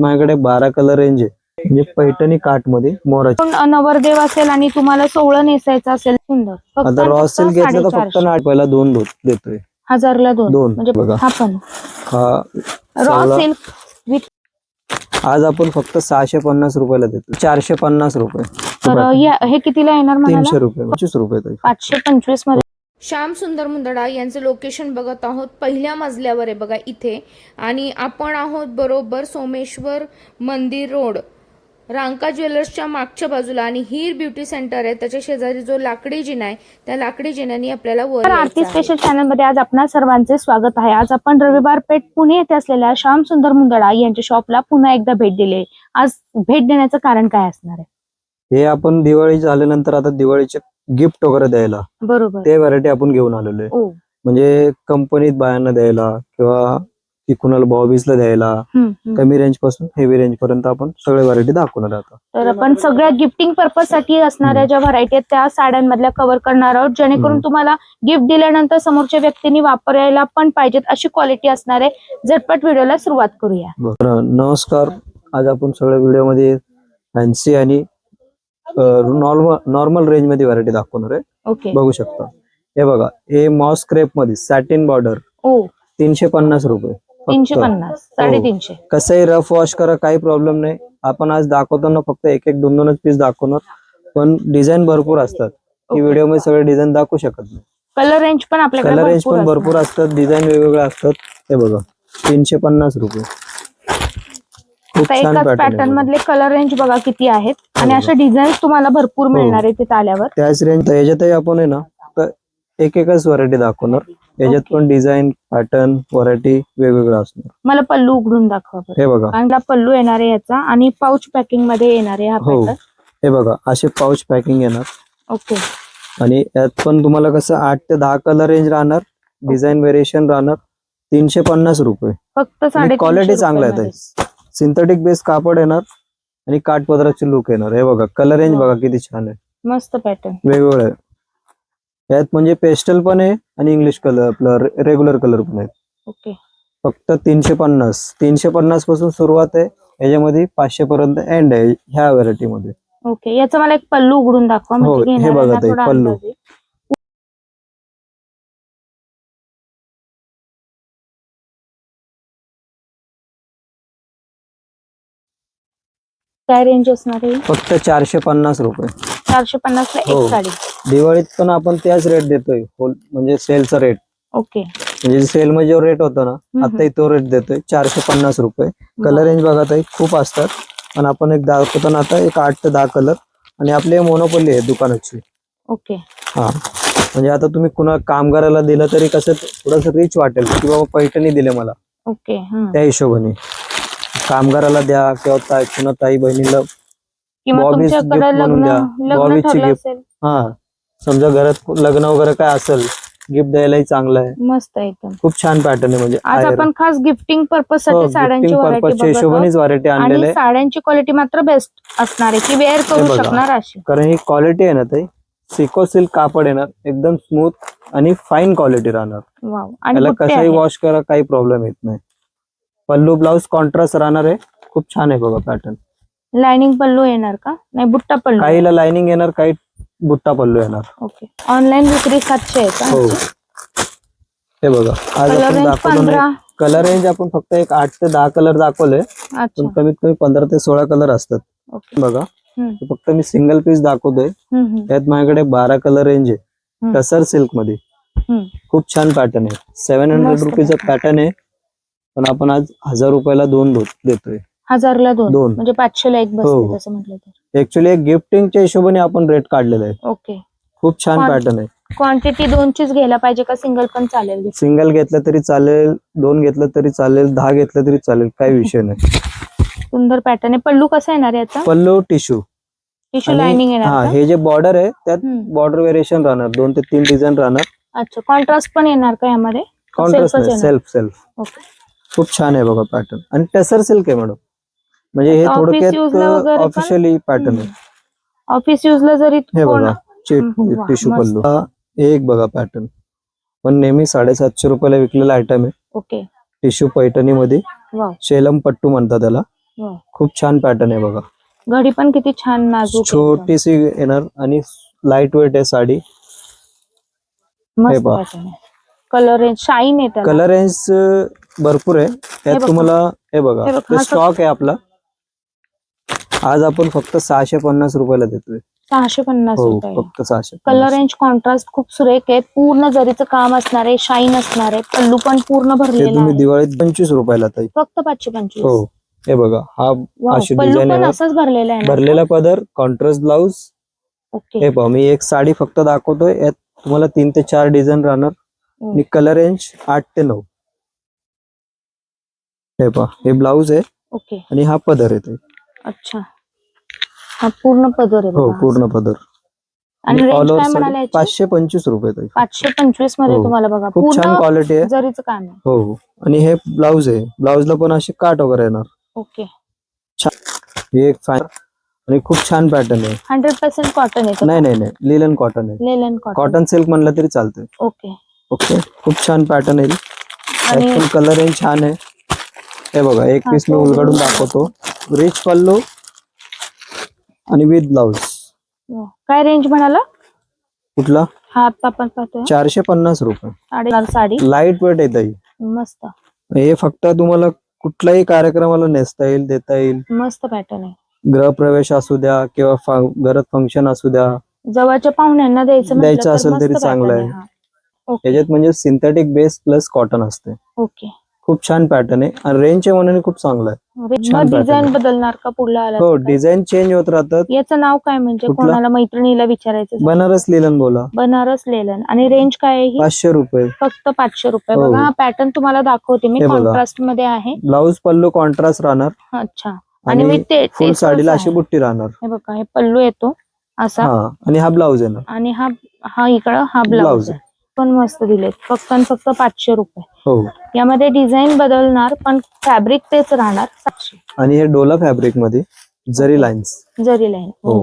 माझ्याकडे बारा colour range आहे. म्हणजे पैठणी काठमध्ये मोराची. पण नवरदेव असेल आणि तुम्हाला सोहळं नेसायचं असेल सुंदर. फक्त आता आणि रॉ फक्त सिल्क घेतलं तर फक्त साडेचारशे. ना पहिला दोन दो- देतोय. हजारला दोन. दोन. म्हणजे बघा. हा पण. हा रॉ सिल्क विथ आज आपण फक्त सहाशे पन्नास रुपयाला देतो चारशे पन्नास रुपये. तर या- हे कितीला येणार तीनशे रुपये पंचवीस रुपये. पाचशे पंचवीसमध्ये. श्याम सुंदर मुंदडा यांचं लोकेशन बघत आहोत. पहिल्या मजल्यावर आहे बघा इथे. आणि आपण आहोत बरोबर सोमेश्वर मंदिर रोड. रांका ज्वेलर्सच्या मागच्या बाजूला आणि हीर ब्युटी सेंटर आहे. त्याच्या शेजारी जो लाकडी जिना आहे त्या लाकडी जिन्याने आपल्याला वर आरती. स्पेशल चॅनलमध्ये आज आपणा सर्वांचे स्वागत आहे. आज आपण रविवार पेठ पुणे येथे असलेल्या श्याम सुंदर मुंदडा यांच्या शॉपला पुन्हा एकदा भेट दिली आहे. आज भेट देण्याचं कारण काय असणार आहे? हे आपण दिवाळी झाल्यानंतर आता दिवाळीचे गिफ्ट वगैरे द्यायला बरोबर. ते व्हरायटी आपण घेऊन आलेलो आहे. ओ. म्हणजे कंपनीत बायांना द्यायला किंवा की कुणाला बॉबीजला द्यायला हम्म, हम्म. कमी रेंजपासून हेवी रेंज पर्यंत आपण सगळे व्हरायटी दाखवणार आता. तर आपण सगळ्या गिफ्टिंग पर्पजसाठी असणाऱ्या ज्या व्हरायटी आहेत त्या साड्यांमधल्या कव्हर करणार आहोत जेणेकरून हम्म. तुम्हाला गिफ्ट दिल्यानंतर समोरच्या व्यक्तींनी वापरायला पण पाहिजेत अशी क्वालिटी असणार आहे. झटपट व्हिडिओला सुरुवात करूया. बरं नमस्कार. आज आपण सगळ्या व्हिडिओमध्ये फॅन्सी आणि नॉर्मल नॉर्मल रेंजमध्ये व्हरायटी दाखवणार आहे. बघू शकता. हे बघा हे मॉस क्रेपमध्ये सॅटिन बॉर्डर तीनशे पन्नास रुपये. तीनशे पन्नास साडेतीनशे. कसंही रफ वॉश करा काही प्रॉब्लेम नाही. आपण आज दाखवताना फक्त एक एक दोन दोनच पीस दाखवणार. पण डिझाईन भरपूर असतात. की. व्हिडिओमध्ये सगळे डिझाईन दाखवू शकत नाही. कलर रेंज पण आपल्याकडे कलर रेंज पण. भरपूर असतात. डिझाईन वेगवेगळे असतात. हे बघा तीनशे पन्नास रुपये. आता एकाच पॅटर्न मधले कलर रेंज बघा किती आहेत. आणि हो. अशा डिझाईन तुम्हाला भरपूर हो. मिळणार आहे तिथे आल्यावर. त्याच रेंज याच्यातही आपण आहे ना तर एक एकच व्हरायटी दाखवणार. याच्यात. पण डिझाईन पॅटर्न व्हरायटी वेगवेगळं असणार. मला पल्लू उघडून दाखवा. हे बघा. आणि हा पल्लू येणार आहे याचा आणि पाऊच पॅकिंगमध्ये येणार आहे हा हो. पॅटर्न हे बघा असे पाऊच पॅकिंग येणार. ओके आणि यात पण तुम्हाला कसं आठ ते दहा कलर रेंज राहणार डिझाईन व्हेरिएशन राहणार तीनशे पन्नास रुपये. फक्त क्वालिटी चांगला आहे सिंथेटिक बेस कापड येणार आणि काठपदराची लुक येणार. हे बघा कलर रेंज. बघा किती छान आहे. मस्त पॅटर्न वेगवेगळं. आहे यात म्हणजे पेस्टल पण आहे आणि इंग्लिश कलर आपलं रेग्युलर कलर पण आहे ओके. फक्त तीनशे पन्नास. तीनशे पन्नासपासून सुरुवात आहे. याच्यामध्ये पाचशे पर्यंत एंड आहे ह्या व्हरायटी मध्ये. ओके. याचा मला एक पल्लू उघडून दाखवा. हो, म्हणजे हे घेणाऱ्यांना बघा ताई, थोडा पल्लू. अंदाज. येईल. काय रेंज असणार आहे? फक्त चारशे पन्नास रुपये. चारशे पन्नास ला हो. एक साडी. दिवाळीत पण आपण त्याच रेट देतोय. होल म्हणजे सेलचा रेट ओके. म्हणजे सेल मध्ये जो रेट होता ना हम्म. आता तो रेट देतोय. चारशे पन्नास रुपये. कलर रेंज बघा ताई खूप असतात. पण आपण एक दाखवताना आता एक आठ ते दहा कलर आणि आपली मोनोपल्ली आहे दुकानाची. ओके. हा. म्हणजे आता तुम्ही कुणा कामगाराला दिलं तरी कसं थोडस रिच वाटेल. की बाबा पैठणी दिले मला. ओके. त्या हिशोबाने. कामगाराला द्या किंवा ताई कुणा ताई बहिणीला किंवा तुमच्याकडे म्हणून लग्न द्या. लग्न ठरलं. असेल हा समजा घरात लग्न वगैरे काय असेल गिफ्ट द्यायलाही चांगलं आहे मस्त आहे एकदम खूप छान पॅटर्न आहे म्हणजे आज. आपण खास गिफ्टिंग पर्पज हो, साठी साड्यांची gifting व्हरायटी. हिशोबानेच व्हरायटी आणलेलं आणि आहे साड्यांची क्वालिटी मात्र बेस्ट असणार आहे की वेअर हे करू बघा. शकणार अशी कारण ही क्वालिटी आहे ना ताई सिको सिल्क कापड येणार एकदम स्मूथ आणि फाईन क्वालिटी राहणार वाव आणि त्याला कसंही. वॉश करा काही प्रॉब्लेम येत नाही पल्लू ब्लाऊज कॉन्ट्रास्ट राहणार आहे. खूप छान आहे बघा पॅटर्न लाइनिंग पल्लू येणार का? नाही बुट्टा पल्लू. काहीला लाइनिंग येणार काही बुट्टा पल्लू येणार. ओके ऑनलाईन विक्री सातशे आहे का? हो. हे बघा आज आपण पंधरा. कलर रेंज आपण फक्त एक आठ ते दहा कलर दाखवले. अच्छा. पण कमीत कमी पंधरा ते सोळा कलर असतात. ओके बघा हम्म, हे फक्त मी सिंगल पीस दाखवतोय. हम्म, हम्म, त्यात माझ्याकडे बारा कलर रेंज आहे. हम्म. टसर सिल्कमध्ये हम्म. खूप छान पॅटर्न आहे. सेव्हन हंड्रेड मस्त रुपीचा pattern. पॅटर्न आहे. पण आपण आज हजार रुपयाला दोन दो- देतोय. हजारला दोन. दोन. म्हणजे पाचशे ला एक हो. बसते तसं म्हटलं तर. ऍक्च्युली एक गिफ्टिंगच्या हिशोबाने आपण रेट काढलेला आहे. ओके. खूप छान पॅटर्न आहे. क्वांटिटी दोनचीच घ्यायला पाहिजे का सिंगल पण चालेल सिंगल घेतलं तरी चालेल दोन घेतलं तरी चालेल दहा घेतलं तरी चालेल काही विषय नाही. सुंदर पॅटर्न आहे. पल्लू कसा येणार आहे याचा पल्लू टिश्यू टिश्यू लाइनिंग हा येणार का? हे जे बॉर्डर आहे त्यात हम्म. बॉर्डर व्हेरिएशन राहणार. दोन ते तीन डिझाईन राहणार. अच्छा कॉन्ट्रास्ट पण येणार का यामध्ये? कॉन्ट्रास्ट Self च नाही येणार? Self self okay. खूप छान आहे बघा पॅटर्न आणि टसर सिल्क आहे मॅडम म्हणजे हे आता office use ला थोडक्यात वगैरे पण- ऑफिशियली पॅटर्न आहे. ऑफिस युजला जरी हे कोण बघा हम्म, वा, टिश्यू मस्त. पल्लू. हा एक बघा पॅटर्न पण नेहमी साडेसातशे रुपयाला विकलेला आयटम आहे. ओके. टिश्यू पैठणी मध्ये शेलम पट्टू म्हणतात त्याला. वा. खूप छान पॅटर्न आहे बघा. घडी पण किती छान नाजूक आहे. छोटीशी येणार आणि लाइट वेट आहे साडी. मस्त हे पहा. pattern आहे. कलर रेंज शाईन आहे कलर रेंज भरपूर आहे. त्यात. तुम्हाला हे बघा स्टॉक आहे आपला. आज आपण फक्त सहाशे पन्नास रुपयाला देतोय. सहाशे पन्नास हो रुपये. फक्त सहाशे कलर. रेंज कॉन्ट्रास्ट खूप सुरेख आहे. पूर्ण जरीचं काम असणार आहे शाईन असणार आहे. पल्लू पण पूर्ण ते भरलेला तुम्ही दिवाळीत पंचवीस रुपयाला फक्त पाचशे पंचवीस. हो हे बघा हा अशी डिझाईन असाच भरलेला आहे? भरलेला पदर कॉन्ट्रास्ट ब्लाऊज ओके. हे पहा मी एक साडी फक्त दाखवतोय. यात तुम्हाला तीन ते चार डिझाईन राहणार. आणि कलर रेंज आठ ते नऊ. हे पहा हे ब्लाऊज आहे ओके. आणि हा पदर येते अच्छा. हा पूर्ण पदर आहे हो बघा. पूर्ण पदर. आणि रेंज काय म्हणाले याची? पाचशे पंचवीस रुपये ताई पाचशे पंचवीसमध्ये हो. तुम्हाला बघा. खूप छान पूर्ण क्वालिटी आहे. जरीचं काम आहे. हो हो. आणि हे ब्लाऊज आहे. ब्लाऊजला पण असे काट वगैरे येणार. ओके. हे एक फॅन आणि खूप छान पॅटर्न आहे. हंड्रेड पर्सेंट कॉटन आहे नाही नाही नाही. लिलन कॉटन आहे. लेलन कॉटन कॉटन सिल्क म्हणलं तरी चालतंय. ओके. ओके खूप छान पॅटर्न आहे. त्यात आणि पण कलर रेंज छान आहे. हे बघा एक पीस मी उलगडून दाखवतो. रिच पल्लू आणि विथ ब्लाऊज हो. काय रेंज म्हणाला? कुठला? हा आता आपण पाहतोय. चारशे पन्नास रुपये. साडी. लाइट वेट आहे ताई. मस्त. हे फक्त तुम्हाला कुठल्याही कार्यक्रमाला नेसता येईल देता येईल. मस्त पॅटर्न आहे. गृहप्रवेश असू द्या किंवा घरात फंक्शन असू द्या. जवळच्या पाहुण्यांना द्यायचं द्यायचं तर असेल मस्त तरी चांगलं आहे. हा. ओके. याच्यात म्हणजे सिंथेटिक बेस प्लस कॉटन असते. ओके. खूप छान पॅटर्न आहे. आणि रेंजच्या मनाने खूप चांगलं आहे. डिझाईन. बदलणार का? पुढला आला हो? डिझाईन चेंज होत राहतात. याचं नाव काय म्हणजे? कोणाला मैत्रिणीला विचारायचं? बनारस लिलन बोला. बनारस लेलन. आणि रेंज काय आहे ही? पाचशे रुपये. फक्त पाचशे रुपये. हो. बघा हा पॅटर्न तुम्हाला दाखवते मी. कॉन्ट्रास्टमध्ये आहे. ब्लाऊज पल्लू कॉन्ट्रास्ट राहणार. अच्छा. आणि with ते- फुल साडीला. अशी बुट्टी राहणार. हे बघा हे पल्लू येतो. असा. आणि हा ब्लाऊज ना? आणि हा हा इकडं हा ब्लाऊज आहे. पण मस्त दिलेत. फक्त आणि फक्त पाचशे रुपये. हो. यामध्ये डिझाईन बदलणार पण फॅब्रिक तेच राहणार सातशे. आणि हे डोला फॅब्रिकमध्ये जरी लाईन्स जरी लाईन हो.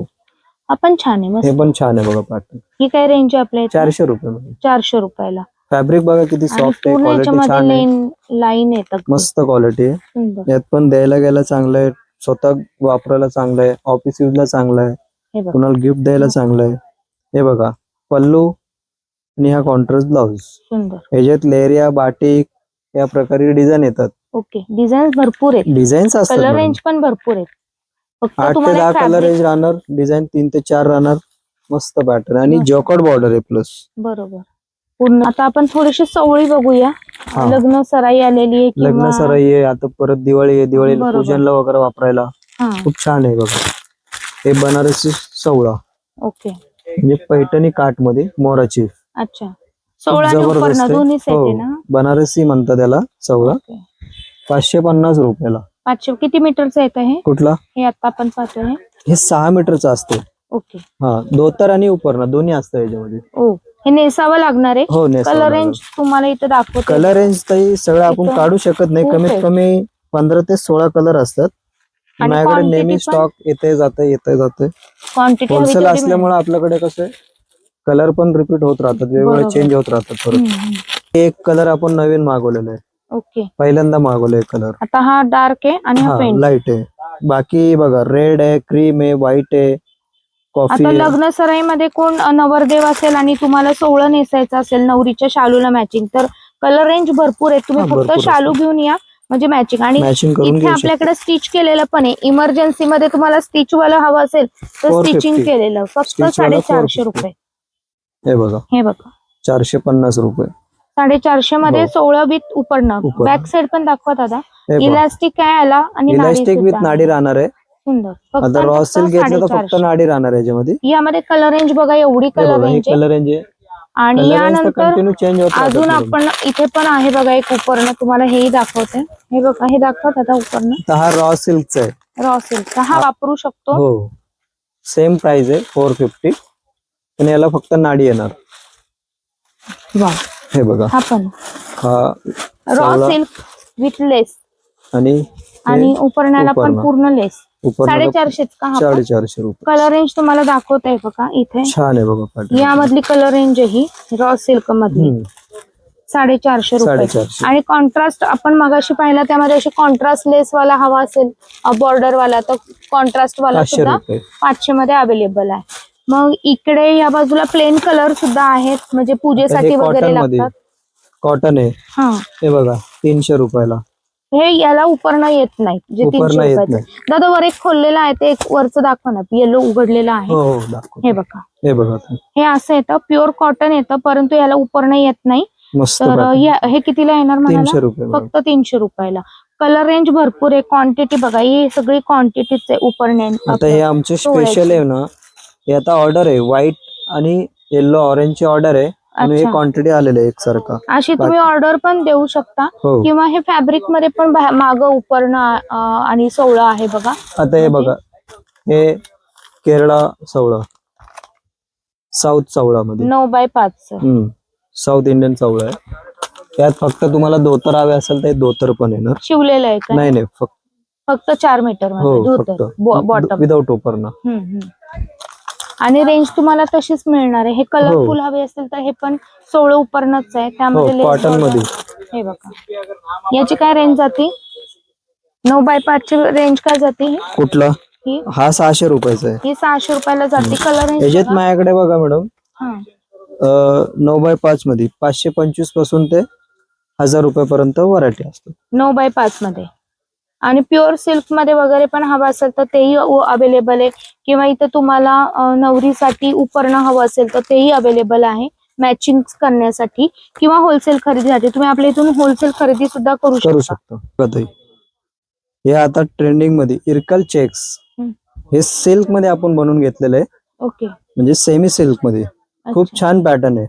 हा. पण छान आहे हे मस्त पण छान आहे बघा पॅटर्न ही काय रेंज आहे आपल्या इथे? चारशे रुपये मध्ये. चारशे रुपयाला. फॅब्रिक बघा किती आणि सॉफ्ट आहे पूर्ण क्वालिटी याच्यामध्ये छान आहे. लाईन लाईन येतात मस्त क्वालिटी आहे. सुंदर. यात पण द्यायला गेला चांगलं आहे स्वतः वापरायला चांगलं आहे ऑफिस यूजला चांगलं आहे. हे बघा. कुणाला गिफ्ट द्यायला चांगलं आहे. हे बघा पल्लू आणि हा कॉन्ट्रास्ट ब्लाऊज सुंदर. ह्याच्यात लेरिया बाटिक या प्रकारे डिझाईन येतात. ओके. डिझाईन भरपूर आहेत. डिझाईन्स असतात कलर. रेंज पण भरपूर आहेत. फक्त आठ ते दहा कलर fabric- रेंज राहणार डिझाईन तीन ते चार राहणार मस्त पॅटर्न आणि मस्त. जॉकॉट बॉर्डर आहे प्लस बरोबर. पूर्ण आता आपण थोडीशी सवळी बघूया. हा. लग्न सराई आलेली आहे लग्न सराई आहे आता परत दिवाळी आहे दिवाळीला बरोबर. पूजनला वगैरे वापरायला. हा. खूप छान आहे बघा. हे बनारसी सवळा. ओके. म्हणजे पैठणी काठमध्ये मोराची. अच्छा. सोळा आणि जबरदस्त उपरणं आहे. दोन्ही सेट आहे हो. बनारसी म्हणतात त्याला ओके. पाचशे पन्नास रुपयाला. पाचशे किती मीटरचं येत आहे कुठला? हे आता आपण पाहतोय हे. सहा मीटरचं असतं ओके. हा धोतर आणि उपरणं दोन्ही असतं याच्यामध्ये. ओ हे नेसावं लागणार आहे? हो कलर रेंज तुम्हाला इथे दाखवते. कलर रेंज तरी सगळं आपण इथं काढू शकत नाही. खूप कमीत आहे. कमी पंधरा ते सोळा कलर असतात. आणि माझ्याकडे quantity नेहमी पण? स्टॉक येते जाते येते जाते क्वांटिटी होलसेल असल्यामुळे आपल्याकडे कसं कलर पण रिपीट होत राहतात वेगवेगळे बरोबर. चेंज होत राहतात परत. एक कलर आपण नवीन मागवलेला आहे. ओके. पहिल्यांदा मागवलाय कलर आता हा डार्क आहे आणि हा हा पेंट लाइट आहे. बाकी बघा रेड आहे क्रीम आहे व्हाईट आहे कॉफी आता लग्न सराईमध्ये कोण नवरदेव असेल आणि तुम्हाला सोहळं नेसायचं असेल नवरीच्या शालूला मॅचिंग तर कलर रेंज भरपूर आहे तुम्ही हा, फक्त भरपूर शालू घेऊन या म्हणजे मॅचिंग आणि मॅचिंग करून इथे घेऊ शकतो. आपल्याकडे स्टिच केलेलं पण आहे. इमर्जन्सी मध्ये तुम्हाला स्टिच वाला हवं असेल तर 450. स्टिचिंग केलेलं. फक्त Stitch वाला साडेचारशे 450. रुपये. हे बघा. हे बघा. चारशे पन्नास रुपये. साडेचारशे मध्ये हो. सोळा विथ उपरणं. उपरणं. बॅक साइड पण दाखवा दादा. हे बघा. इलास्टिक काय आला आणि नाडी इलास्टिक विथ सुद्धा. नाडी राहणार आहे. सुंदर. फक्त आता रॉ फक्त सिल्क घेतलं तर फक्त साडेचारशे. नाडी राहणार आहे याच्यामध्ये. यामध्ये कलर रेंज बघा एवढी हे कलर बघा हे रेंज आहे. कलर रेंज आहे. आणि यानंतर कंटिन्यू चेंज होत अजून madam. आपण इथे पण आहे बघा एक उपरणं. तुम्हाला हेही दाखवते. हे बघा हे दाखवत आता उपरणं. तर हा रॉ सिल्कचा आहे. रॉ सिल्क हा वापरू शकतो. हो. सेम प्राइस आहे फोर फिफ्टी पण याला फक्त नाडी येणार. वा. हे बघा. हा पण. हा रॉ सावला सिल्क विथ लेस. आणि आणि उपरण्याला पण उपरणं. पूर्ण लेस. उपरणाला साडेचारशेच का? हा पण? साडेचारशे रुपये. कलर रेंज तुम्हाला दाखवत आहे बघा इथे. छान आहे बघा pattern. यामधली कलर रेंज ही रॉ सिल्क मधली हम्म. साडेचारशे रुपये. साडेचारशे. आणि कॉन्ट्रास्ट आपण मगाशी पाहिला त्यामध्ये असे कॉन्ट्रास्ट लेस वाला हवा असेल बॉर्डर वाला तर कॉन्ट्रास्ट वाला पाचशे सुद्धा रुपये. पाचशे मध्ये अवेलेबल आहे. मग इकडे या बाजूला प्लेन कलर सुद्धा आहेत. म्हणजे पूजेसाठी वगैरे लागतात. कॉटन आहे. हा. हे बघा तीनशे रुपयाला. हे याला उपरणं येत नाही जे उपरणं तीनशे येत रुपयाचं. नाही. दादा वर एक खोललेलं आहे ते एक वरचं दाखवा ना. येलो उघडलेलं आहे. हो हो दाखव हे बघा. हे बघा. हे असं येतं. प्युअर कॉटन येतं परंतु याला उपरणं येत नाही. मस्त तर pattern. या- हे कितीला येणार तीनशे म्हणाला रुपये. फक्त तीनशे रुपयाला. कलर रेंज भरपूर आहे. क्वांटिटी बघा. ही सगळी क्वांटिटीच आहे उपरणे आता हे आमचे. स्पेशल आहे ना. हे आता ऑर्डर आहे. व्हाईट आणि येल्लो ऑरेंजची ऑर्डर आहे. आणि हे अच्छा. क्वांटिटी आलेले आहे एकसारखा. अशी तुम्ही ऑर्डर पण देऊ शकता. हो. किंवा हे फॅब्रिकमध्ये पण माग उपरणं अं, आणि सोवळं आहे बघा. आता हे बघा. हे केरळा सवळा साऊथ सवळा मध्ये. नऊ बाय पाच हम्म. साऊथ इंडियन सवळा आहे. त्यात फक्त तुम्हाला धोतर हवे असेल तर हे धोतर पण येणार शिवलेलं आहे का? नाही नाही. फक्त फक्त चार मीटर हो फक्त. बॉटम विदाउट ओपरना आणि रेंज तुम्हाला तशीच मिळणार आहे. हे कलरफुल हवे असेल तर हे पण सोळं उपरणच आहे. हो त्यामध्ये कॉटन border- मध्ये. हे बघा. याची काय रेंज जाते? नऊ बाय पाचची रेंज काय जाते ही? कुठला? ही? हा सहाशे रुपयाचा आहे. ही सहाशे रुपयाला जाते. कलर रेंज याच्यात माझ्याकडे बघा मॅडम नऊ बाय पाच मध्ये पाचशे पंचवीसपासून ते हजार रुपयापर्यंत व्हरायटी असते. नऊ बाय पाच मध्ये. आणि प्युअर सिल्कमध्ये वगैरे पण हवं असेल तर तेही अवेलेबल आहे. किंवा इथं तुम्हाला नवरीसाठी उपरणं हवं असेल तर तेही अवेलेबल आहे. मॅचिंग करण्यासाठी किंवा होलसेल खरेदीसाठी. तुम्ही आपल्या इथून होलसेल खरेदी सुद्धा करू करू शकता. शकतो. हे आता ट्रेंडिंगमध्ये इरकल चेक्स. हे सिल्कमध्ये आपण बनवून घेतलेलं आहे. ओके. म्हणजे सेमी सिल्कमध्ये. खूप. छान पॅटर्न आहे.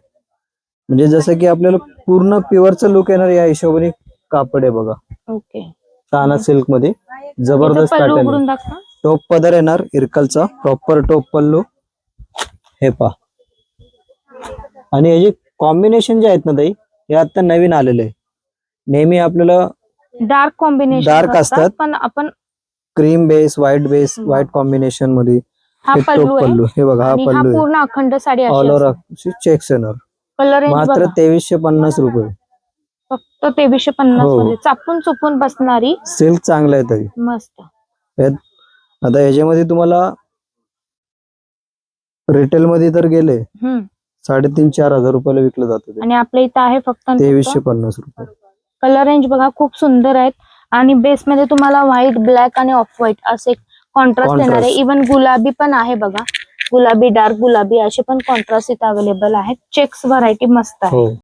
म्हणजे जसं की आपल्याला पूर्ण प्युअरचं लुक येणार या हिशोबाने कापड आहे बघा. ओके. ताना सिल्कमध्ये जबरदस्त पॅटर्न टोप पदर येणार इरकलचा. प्रॉपर टोप पल्लू. हे पा आणि हे जे कॉम्बिनेशन जे आहेत ना ताई हे आता नवीन आलेले नेहमी आपल्याला डार्क कॉम्बिनेशन Dark असतात. पण आपण cream base white base. White कॉम्बिनेशनमध्ये pallu टोप आहे. पल्लू हे बघा हा पल्लू पूर्ण अखंड साडी ऑल ओव्हर चेक्स येणार. मात्र तेवीसशे पन्नास रुपये. फक्त तेवीसशे पन्नास हो. मध्ये चापून चुपून बसणारी सिल्क चांगलं आहे तरी. मस्त. यात- आता ह्याच्यामध्ये तुम्हाला रिटेल मध्ये तर गेले. हम्म. साडेतीन चार हजार रुपयाला विकलं जातं ते. आणि आपल्या इथं आहे फक्त तेवीसशे पन्नास रुपये. कलर रेंज बघा खूप सुंदर आहेत. आणि बेस मध्ये तुम्हाला व्हाईट ब्लॅक आणि ऑफ व्हाईट असे कॉन्ट्रास्ट येणार. आहे. इवन गुलाबी पण आहे बघा. गुलाबी डार्क गुलाबी असे पण कॉन्ट्रास्ट इथं अवेलेबल आहेत. चेक्स व्हरायटी मस्त आहे. हो.